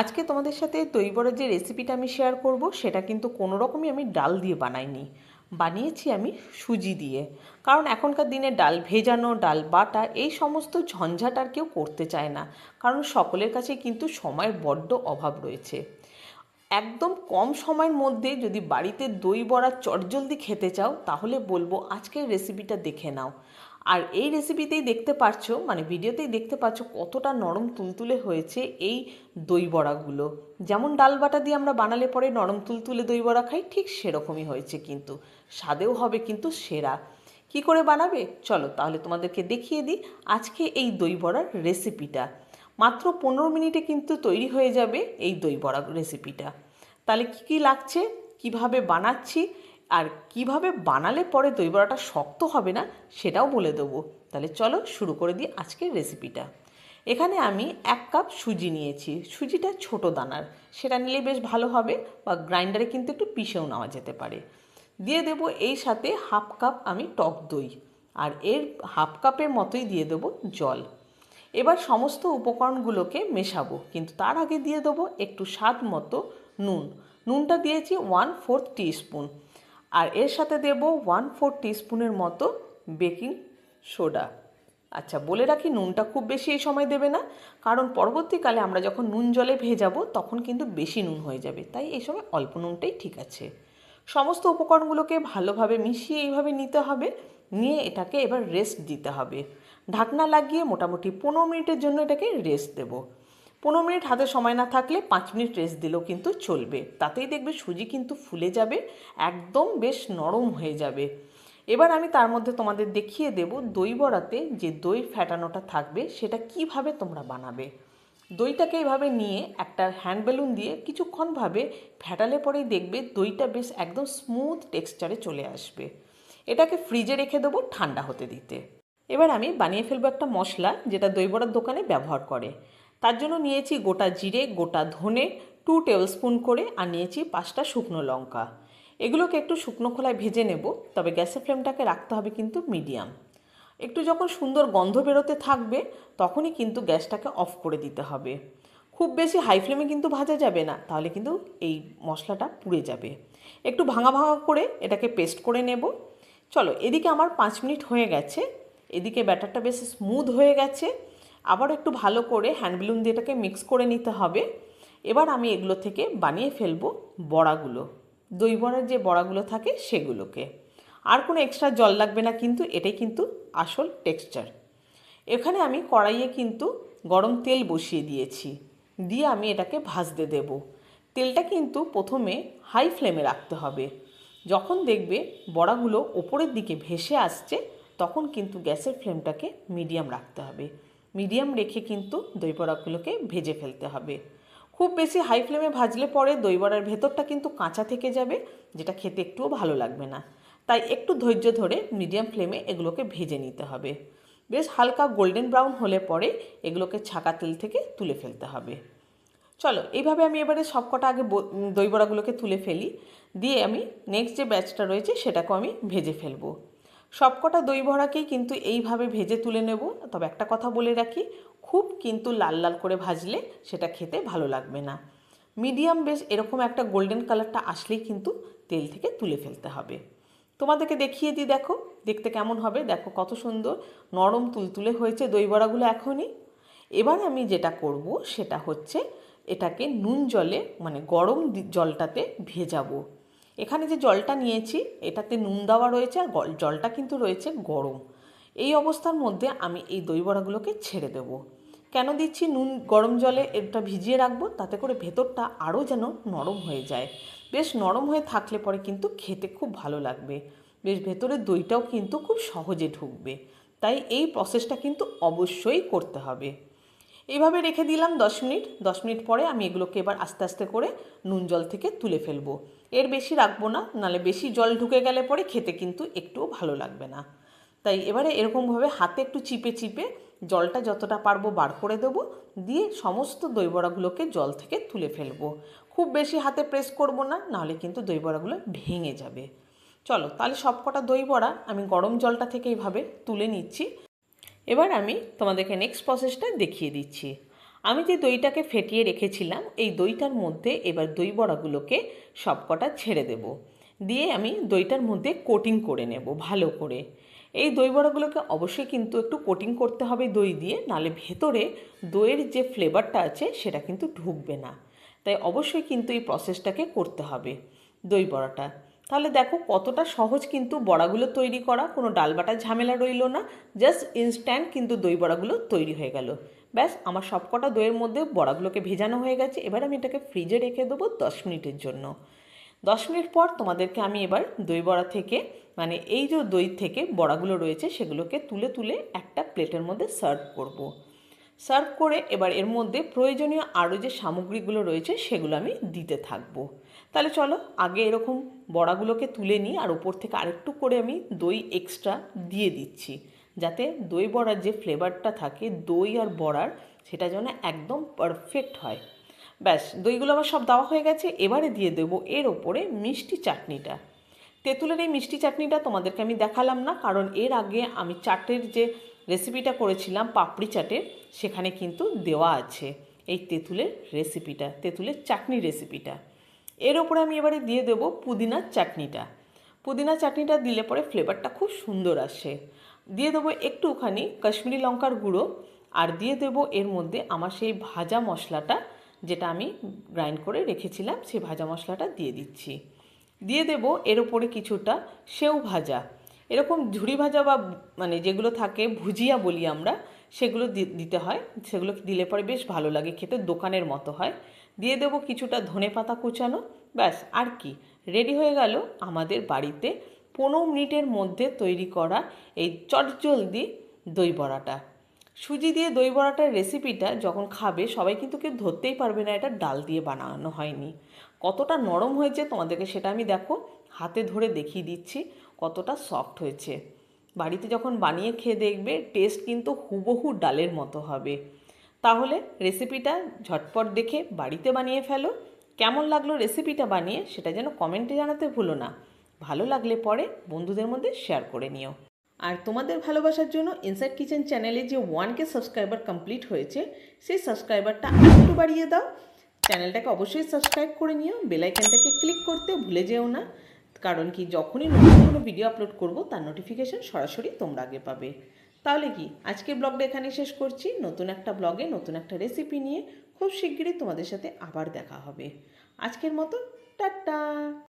আজকে তোমাদের সাথে দই বড়ার যে রেসিপিটা আমি শেয়ার করব, সেটা কিন্তু কোনো রকমই আমি ডাল দিয়ে বানাইনি। বানিয়েছি আমি সুজি দিয়ে। কারণ এখনকার দিনে ডাল ভেজানো, ডাল বাটা, এই সমস্ত ঝঞ্ঝাট আর কেউ করতে চায় না। কারণ সকলের কাছে কিন্তু সময়ের বড্ড অভাব রয়েছে। একদম কম সময়ের মধ্যে যদি বাড়িতে দই বড়া চটজলদি খেতে চাও, তাহলে বলব আজকের রেসিপিটা দেখে নাও। আর এই রেসিপিতেই দেখতে পাচ্ছ মানে ভিডিওতেই দেখতে পাচ্ছ কতটা নরম তুলতুলে হয়েছে এই দই বড়াগুলো। যেমন ডাল বাটা দিয়ে আমরা বানালে পরে নরম তুলতুলে দই বড়া খাই, ঠিক সেরকমই হয়েছে কিন্তু। স্বাদেও হবে কিন্তু সেরা। কি করে বানাবে? চলো তাহলে তোমাদেরকে দেখিয়ে দিই আজকে এই দই বড়ার রেসিপিটা মাত্র পনেরো মিনিটে কিন্তু তৈরি হয়ে যাবে এই দই বড়া রেসিপিটা তাহলে কী কী লাগছে? কীভাবে বানাচ্ছি? আর কীভাবে বানালে পরে দই বড়াটা শক্ত হবে না, সেটাও বলে দেবো। তাহলে চলো শুরু করে দিই আজকের রেসিপিটা এখানে আমি এক কাপ সুজি নিয়েছি। সুজিটা ছোট দানার। সেটা নিলে বেশ ভালো হবে বা গ্রাইন্ডারে কিন্তু একটু পিষেও নেওয়া যেতে পারে। দিয়ে দেব এই সাথে হাফ কাপ আমি টক দই। আর এর হাফ কাপের মতোই দিয়ে দেবো জল। এবার সমস্ত উপকরণগুলোকে মেশাবো। কিন্তু তার আগে দিয়ে দেবো একটু স্বাদ মতো নুন। নুনটা দিয়েছি ওয়ান ফোর্থ টিস্পুন আর এর সাথে দেব ওয়ান ফোর টিস্পুনের মতো বেকিং সোডা আচ্ছা বলে রাখি নুনটা খুব বেশি এই সময় দেবে না, কারণ পরবর্তীকালে আমরা যখন নুন জলে ভেজাবো, তখন কিন্তু বেশি নুন হয়ে যাবে, তাই এই সময় অল্প নুনটাই ঠিক আছে। সমস্ত উপকরণগুলোকে ভালোভাবে মিশিয়ে এইভাবে নিতে হবে, নিয়ে এটাকে এবার রেস্ট দিতে হবে। ঢাকনা লাগিয়ে মোটামুটি পনেরো মিনিটের জন্য এটাকে রেস্ট দেব। পনেরো মিনিট হাতে সময় না থাকলে পাঁচ মিনিট রেস্ট দিলেও কিন্তু চলবে। তাতেই দেখবে সুজি কিন্তু ফুলে যাবে, একদম বেশ নরম হয়ে যাবে। এবার আমি তার মধ্যে তোমাদের দেখিয়ে দেব দই বড়াতে যে দই ফ্যাটানোটা থাকবে, সেটা কীভাবে তোমরা বানাবে। দইটাকে এইভাবে নিয়ে একটা হ্যান্ড বেলুন দিয়ে কিছুক্ষণভাবে ফ্যাটালে পরেই দেখবে দইটা বেশ একদম স্মুথ টেক্সচারে চলে আসবে। এটাকে ফ্রিজে রেখে দেবো ঠান্ডা হতে দিতে। এবার আমি বানিয়ে ফেলব একটা মশলা যেটা দই বড়ার দোকানে ব্যবহার করে। তার জন্য নিয়েছি গোটা জিরে, গোটা ধনে টু টেবিল স্পুন করে, আর নিয়েছি পাঁচটা শুকনো লঙ্কা। এগুলোকে একটু শুকনো খোলায় ভেজে নেব, তবে গ্যাসের ফ্লেমটাকে রাখতে হবে কিন্তু মিডিয়াম। একটু যখন সুন্দর গন্ধ বেরোতে থাকবে, তখনই কিন্তু গ্যাসটাকে অফ করে দিতে হবে। খুব বেশি হাই ফ্লেমে কিন্তু ভাজা যাবে না, তাহলে কিন্তু এই মশলাটা পুড়ে যাবে। একটু ভাঙা ভাঙা করে এটাকে পেস্ট করে নেব। চলো, এদিকে আমার পাঁচ মিনিট হয়ে গেছে। এদিকে ব্যাটারটা বেশ স্মুথ হয়ে গেছে। আবার একটু ভালো করে হ্যান্ড বেলুন দিয়ে এটাকে মিক্স করে নিতে হবে। এবার আমি এগুলো থেকে বানিয়ে ফেলব বড়াগুলো। দই বড়ার যে বড়াগুলো থাকে সেগুলোকে। আর কোনো এক্সট্রা জল লাগবে না কিন্তু, এটাই কিন্তু আসল টেক্সচার এখানে আমি কড়াইয়ে কিন্তু গরম তেল বসিয়ে দিয়েছি। দিয়ে আমি এটাকে ভাজতে দেব। তেলটা কিন্তু প্রথমে হাই ফ্লেমে রাখতে হবে। যখন দেখবে বড়াগুলো ওপরের দিকে ভেসে আসছে, তখন কিন্তু গ্যাসের ফ্লেমটাকে মিডিয়াম রাখতে হবে। মিডিয়াম রেখে কিন্তু দই বড়াগুলোকে ভেজে ফেলতে হবে। খুব বেশি হাই ফ্লেমে ভাজলে পরে দই বড়ার ভেতরটা কিন্তু কাঁচা থেকে যাবে, যেটা খেতে একটুও ভালো লাগবে না। তাই একটু ধৈর্য ধরে মিডিয়াম ফ্লেমে এগুলোকে ভেজে নিতে হবে। বেশ হালকা গোল্ডেন ব্রাউন হলে পরে এগুলোকে ছাকা তেল থেকে তুলে ফেলতে হবে। চলো, এইভাবে আমি এবারে সবকটা আগে দই বড়াগুলোকে তুলে ফেলি। দিয়ে আমি নেক্সট যে ব্যাচটা রয়েছে সেটাকেও আমি ভেজে ফেলব। সবকটা দই বড়াকেই কিন্তু এইভাবে ভেজে তুলে নেব। তবে একটা কথা বলে রাখি, খুব কিন্তু লাল লাল করে ভাজলে সেটা খেতে ভালো লাগবে না। মিডিয়াম বেশ এরকম একটা গোল্ডেন কালারটা আসলেই কিন্তু তেল থেকে তুলে ফেলতে হবে। তোমাদেরকে দেখিয়ে দিই, দেখো, দেখতে কেমন হবে। দেখো কত সুন্দর নরম তুলতুলে হয়েছে দই বড়াগুলো এখনই। এবার আমি যেটা করব সেটা হচ্ছে এটাকে নুন জলে মানে গরম জলটাতে ভেজাবো। এখানে যে জলটা নিয়েছি, এটাতে নুন দেওয়া রয়েছে আর জলটা কিন্তু রয়েছে গরম। এই অবস্থার মধ্যে আমি এই দই বড়াগুলোকে ছেড়ে দেব। কেন দিচ্ছি নুন গরম জলে এটা ভিজিয়ে রাখব? তাতে করে ভেতরটা আরও যেন নরম হয়ে যায়। বেশ নরম হয়ে থাকলে পরে কিন্তু খেতে খুব ভালো লাগবে। বেশ ভেতরের দইটাও কিন্তু খুব সহজে ঢুকবে। তাই এই প্রসেসটা কিন্তু অবশ্যই করতে হবে। এইভাবে রেখে দিলাম দশ মিনিট। দশ মিনিট পরে আমি এগুলোকে এবার আস্তে আস্তে করে নুন জল থেকে তুলে ফেলব। এর বেশি রাখব না, নালে বেশি জল ঢুকে গেলে পরে খেতে কিন্তু একটুও ভালো লাগবে না। তাই এবারে এরকমভাবে হাতে একটু চিপে চিপে জলটা যতটা পারব বার করে দেবো, দিয়ে সমস্ত দইবড়াগুলোকে জল থেকে তুলে ফেলব। খুব বেশি হাতে প্রেস করব না নাহলে কিন্তু দইবড়াগুলো ভেঙে যাবে। চলো, তাহলে সবকটা দই বড়া আমি গরম জলটা থেকে এইভাবে তুলে নিচ্ছি। এবার আমি তোমাদেরকে নেক্সট প্রসেসটা দেখিয়ে দিচ্ছি। আমি যে দইটাকে ফেটিয়ে রেখেছিলাম, এই দইটার মধ্যে এবার দই বড়াগুলোকে সবকটা ছেড়ে দেব। দিয়ে আমি দইটার মধ্যে কোটিং করে নেব, ভালো করে। এই দই বড়াগুলোকে অবশ্যই কিন্তু একটু কোটিং করতে হবে দই দিয়ে, নালে ভেতরে দইয়ের যে ফ্লেভারটা আছে, সেটা কিন্তু ঢুকবে না। তাই অবশ্যই কিন্তু এই প্রসেসটাকে করতে হবে দই বড়াটা। তাহলে দেখো কতটা সহজ কিন্তু বড়াগুলো তৈরি করা, কোনো ডালবাটার ঝামেলা রইল না জাস্ট ইনস্ট্যান্ট কিন্তু দই বড়াগুলো তৈরি হয়ে গেল ব্যাস, আমার সবকটা দইয়ের মধ্যে বড়াগুলোকে ভেজানো হয়ে গেছে, এবার আমি এটাকে ফ্রিজে রেখে দেবো দশ মিনিটের জন্য দশ মিনিট পর তোমাদেরকে আমি এবার দই বড়া থেকে মানে এই যে দই থেকে বড়াগুলো রয়েছে, সেগুলোকে তুলে তুলে একটা প্লেটের মধ্যে সার্ভ করব। সার্ভ করে এবার এর মধ্যে প্রয়োজনীয় আরও যে সামগ্রীগুলো রয়েছে সেগুলো আমি দিতে থাকব। তাহলে চলো আগে এরকম বড়াগুলোকে তুলে নিই আর ওপর থেকে আরেকটু করে আমি দই এক্সট্রা দিয়ে দিচ্ছি। যাতে দই বড়ার যে ফ্লেভারটা থাকে, দই আর বড়ার, সেটা যেন একদম পারফেক্ট হয়। ব্যাস, দইগুলো আমার সব দেওয়া হয়ে গেছে, এবারে দিয়ে দেবো এর ওপরে মিষ্টি চাটনিটা। তেঁতুলের এই মিষ্টি চাটনিটা তোমাদেরকে আমি দেখালাম না, কারণ এর আগে আমি চাটের যে রেসিপিটা করেছিলাম পাপড়ি চাটের, সেখানে কিন্তু দেওয়া আছে এই তেঁতুলের রেসিপিটা তেঁতুলের চাটনি রেসিপিটা এর ওপরে আমি এবারে দিয়ে দেবো পুদিনার চাটনিটা। পুদিনা চাটনিটা দিলে পরে ফ্লেভারটা খুব সুন্দর আসে। দিয়ে দেবো একটুখানি কাশ্মীরি লঙ্কার গুঁড়ো, আর দিয়ে দেবো এর মধ্যে আমার সেই ভাজা মশলাটা, যেটা আমি গ্রাইন্ড করে রেখেছিলাম, সেই ভাজা মশলাটা দিয়ে দিচ্ছি। দিয়ে দেব এর ওপরে কিছুটা সেও ভাজা। এরকম ঝুড়ি ভাজা বা মানে যেগুলো থাকে ভুজিয়া বলি আমরা, সেগুলো দিতে হয়। সেগুলো দিলে পরে বেশ ভালো লাগে, খেতে দোকানের মতো হয়। দিয়ে দেবো কিছুটা ধনে পাতা কুচানো, ব্যাস। আর কি? রেডি হয়ে গেল আমাদের বাড়িতে পনেরো মিনিটের মধ্যে তৈরি করা এই চটজলদি দই বড়াটা। সুজি দিয়ে দই বড়াটার রেসিপিটা যখন খাবে, সবাই কিন্তু কেউ ধরতেই পারবে না, এটা ডাল দিয়ে বানানো হয়নি। কতটা নরম হয়েছে তোমাদেরকে সেটা আমি দেখো। হাতে ধরে দেখিয়ে দিচ্ছি কতটা সফট হয়েছে। বাড়িতে যখন বানিয়ে খেয়ে দেখবে টেস্ট কিন্তু হুবহু ডালের মতো হবে। তাহলে রেসিপিটা ঝটপট দেখে বাড়িতে বানিয়ে ফেলো। কেমন লাগল রেসিপিটা বানিয়ে সেটা যেন কমেন্টে জানাতে ভুলো না। ভালো লাগলে পরে বন্ধুদের মধ্যে শেয়ার করে নিও। আর তোমাদের ভালোবাসার জন্য ইনসাইড কিচেন চ্যানেলে যে ওয়ান কে সাবস্ক্রাইবার কমপ্লিট হয়েছে, সেই সাবস্ক্রাইবারটা একটু বাড়িয়ে দাও। চ্যানেলটাকে অবশ্যই সাবস্ক্রাইব করে নিও। বেলাইকানটাকে ক্লিক করতে ভুলে যেও না। কারণ কি যখনই নতুন কোনো ভিডিও আপলোড করব, তার নোটিফিকেশান সরাসরি তোমরা আগে পাবে। তাহলে কি, আজকের ব্লগটা এখানেই শেষ করছি। নতুন একটা ব্লগে নতুন একটা রেসিপি নিয়ে খুব শিগগিরই তোমাদের সাথে আবার দেখা হবে। আজকের মতো, টাটা!